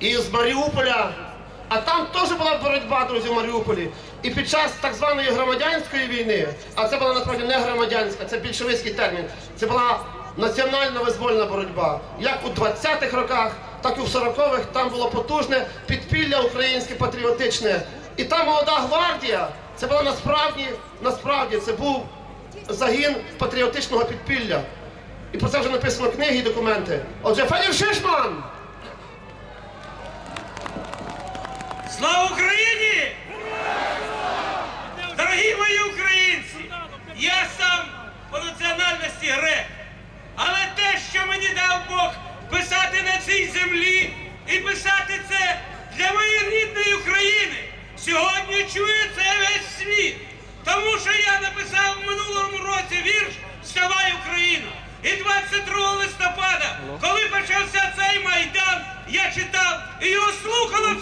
і з Маріуполя. А там теж була боротьба, друзі, в Маріуполі. І під час так званої громадянської війни, а це була насправді не громадянська, це більшовицький термін. Це була національна визвольна боротьба. Як у 20-х роках, так і в 40-х там було потужне підпілля українське патріотичне. І та молода гвардія, це була насправді, насправді це був загін патріотичного підпілля. І про це вже написано книги і документи. Отже, Федір Шишман! Слава Україні! Дорогі мої українці! Я сам по національності грек. Але те, що мені дав Бог писати на цій землі і писати це для моєї рідної України, сьогодні чує це весь світ. Тому що я написав в минулому році вірш Вставай Україна! І 22 листопада, коли почався цей майдан, я читав і його слухало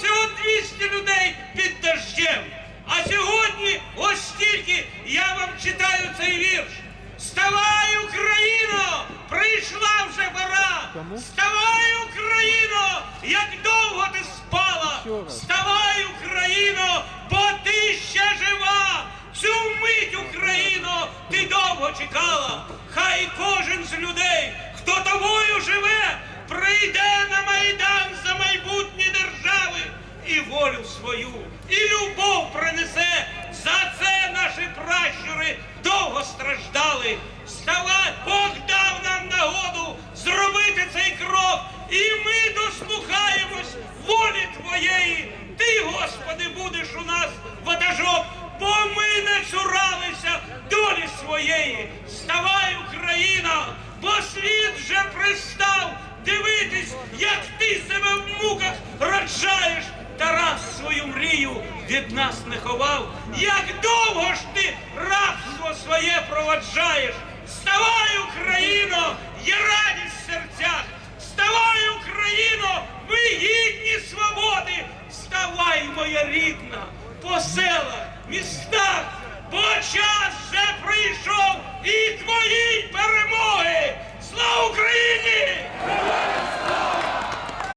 200 людей під дождем. А сьогодні ось стільки я вам читаю цей вірш. Вставай, Україно! Прийшла вже пора! Вставай, Україно! Як довго ти спала! Вставай, Україно! Бо ти ще жива! Цю мить, Україно, ти довго чекала! Хай кожен з людей, хто тобою живе, прийде на майдан за майбутні держави і волю свою, і любов принесе. За це наші пращури довго страждали. Вставай, Бог дав нам нагоду зробити цей крок, і ми дослухаємось волі Твоєї. Ти, Господи, будеш у нас ватажок, бо ми не цуралися долі своєї. Вставай, Україна, бо світ вже пристав дивитись, як ти себе в муках роджаєш. Свою мрію від нас не ховав. Як довго ж ти рабство своє проваджаєш? Вставай, Україно, є радість в серцях. Вставай, Україно, ми гідні свободи. Вставай, моя рідна, по селах, містах, бо час вже прийшов і твоїй